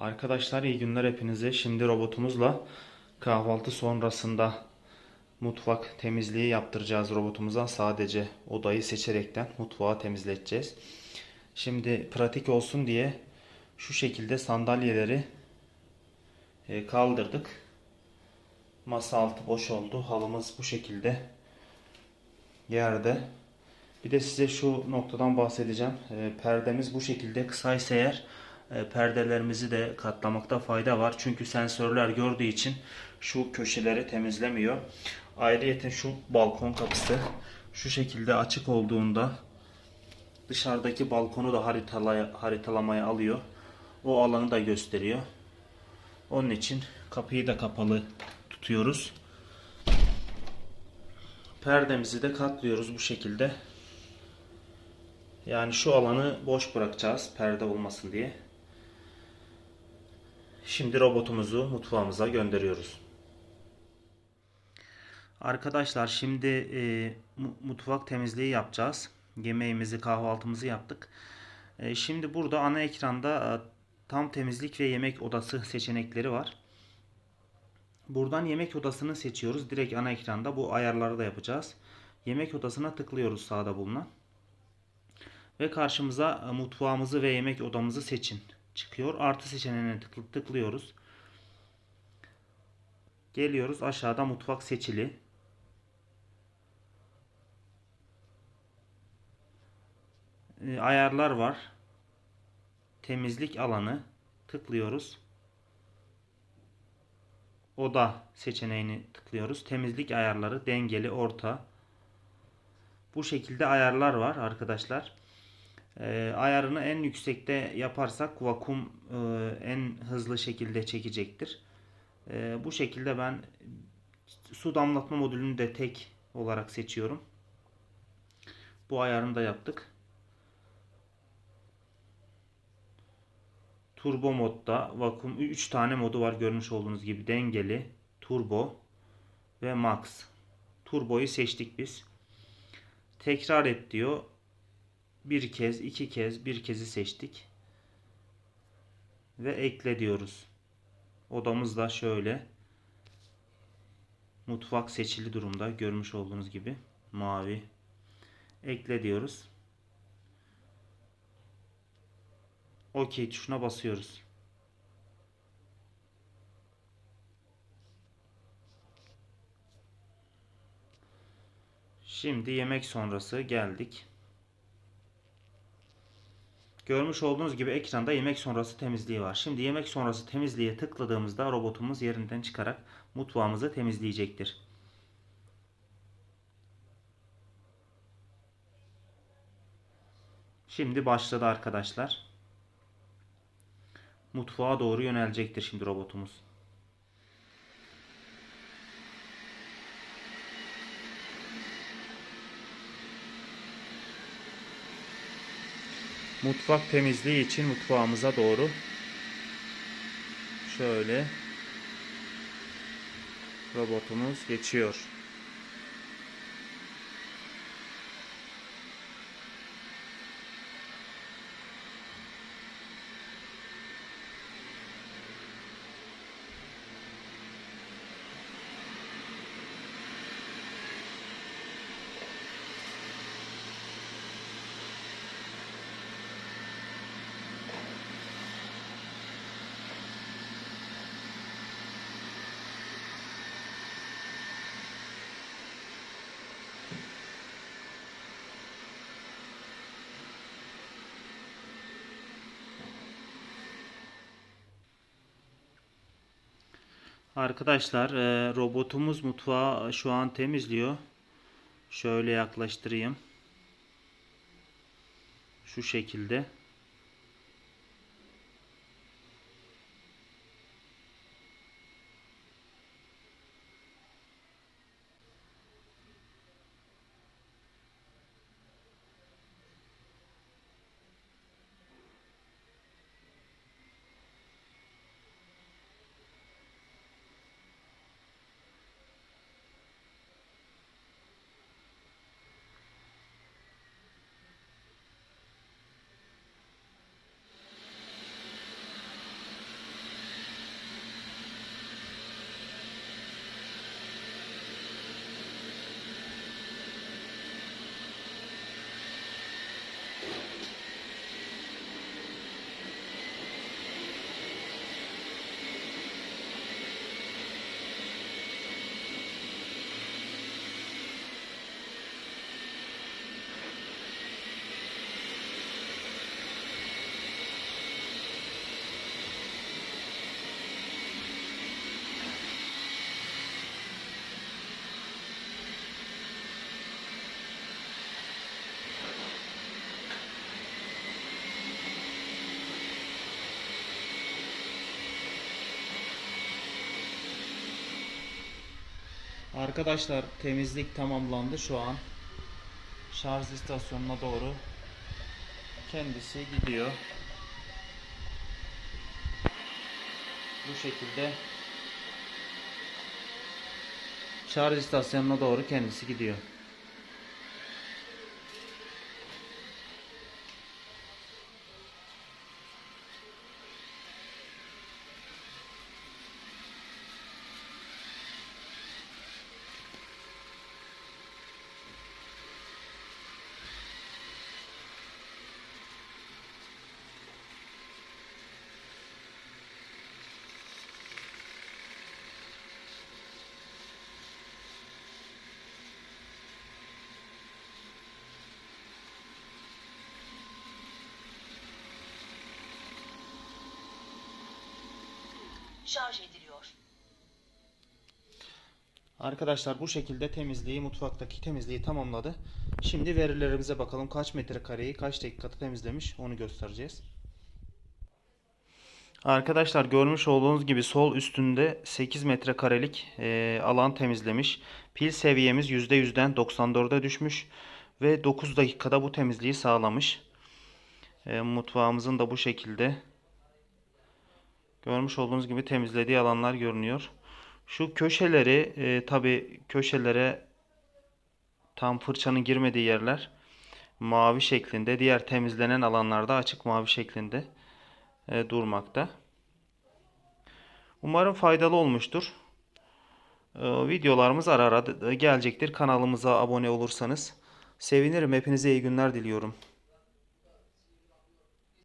Arkadaşlar iyi günler hepinize. Şimdi robotumuzla kahvaltı sonrasında mutfak temizliği yaptıracağız robotumuza. Sadece odayı seçerekten mutfağı temizleteceğiz. Şimdi pratik olsun diye şu şekilde sandalyeleri e, kaldırdık. Masa altı boş oldu. Halımız bu şekilde yerde. Bir de size şu noktadan bahsedeceğim. E, perdemiz bu şekilde kısaysa eğer perdelerimizi de katlamakta fayda var. Çünkü sensörler gördüğü için şu köşeleri temizlemiyor. Ayrıca şu balkon kapısı şu şekilde açık olduğunda dışarıdaki balkonu da haritalaya, haritalamaya alıyor. O alanı da gösteriyor. Onun için kapıyı da kapalı tutuyoruz. Perdemizi de katlıyoruz bu şekilde. Yani şu alanı boş bırakacağız perde olmasın diye. Şimdi robotumuzu mutfağımıza gönderiyoruz. Arkadaşlar şimdi e, mu- mutfak temizliği yapacağız. Yemeğimizi, kahvaltımızı yaptık. E, şimdi burada ana ekranda e, tam temizlik ve yemek odası seçenekleri var. Buradan yemek odasını seçiyoruz. Direkt ana ekranda bu ayarları da yapacağız. Yemek odasına tıklıyoruz sağda bulunan. Ve karşımıza e, mutfağımızı ve yemek odamızı seçin çıkıyor. Artı seçeneğine tıklı, tıklıyoruz. Geliyoruz aşağıda mutfak seçili. E, ayarlar var. Temizlik alanı tıklıyoruz. Oda seçeneğini tıklıyoruz. Temizlik ayarları dengeli orta. Bu şekilde ayarlar var arkadaşlar. E, ayarını en yüksekte yaparsak vakum e, en hızlı şekilde çekecektir. E, bu şekilde ben su damlatma modülünü de tek olarak seçiyorum. Bu ayarını da yaptık. Turbo modda vakum 3 tane modu var görmüş olduğunuz gibi dengeli, turbo ve max. Turboyu seçtik biz. Tekrar et diyor bir kez, iki kez, bir kezi seçtik. Ve ekle diyoruz. Odamız da şöyle. Mutfak seçili durumda. Görmüş olduğunuz gibi. Mavi. Ekle diyoruz. OK tuşuna basıyoruz. Şimdi yemek sonrası geldik. Görmüş olduğunuz gibi ekranda yemek sonrası temizliği var. Şimdi yemek sonrası temizliğe tıkladığımızda robotumuz yerinden çıkarak mutfağımızı temizleyecektir. Şimdi başladı arkadaşlar. Mutfağa doğru yönelecektir şimdi robotumuz. Mutfak temizliği için mutfağımıza doğru şöyle robotumuz geçiyor. Arkadaşlar e, robotumuz mutfağı şu an temizliyor. Şöyle yaklaştırayım. Şu şekilde. Arkadaşlar temizlik tamamlandı şu an. Şarj istasyonuna doğru kendisi gidiyor. Bu şekilde şarj istasyonuna doğru kendisi gidiyor. Şarj ediliyor. Arkadaşlar bu şekilde temizliği, mutfaktaki temizliği tamamladı. Şimdi verilerimize bakalım kaç metrekareyi kaç dakikada temizlemiş onu göstereceğiz. Arkadaşlar görmüş olduğunuz gibi sol üstünde 8 metrekarelik e, alan temizlemiş. Pil seviyemiz %100'den 94'e düşmüş ve 9 dakikada bu temizliği sağlamış. E, mutfağımızın da bu şekilde görmüş olduğunuz gibi temizlediği alanlar görünüyor. Şu köşeleri e, tabi köşelere tam fırçanın girmediği yerler mavi şeklinde. Diğer temizlenen alanlarda açık mavi şeklinde e, durmakta. Umarım faydalı olmuştur. E, videolarımız ara ara gelecektir. Kanalımıza abone olursanız sevinirim. Hepinize iyi günler diliyorum.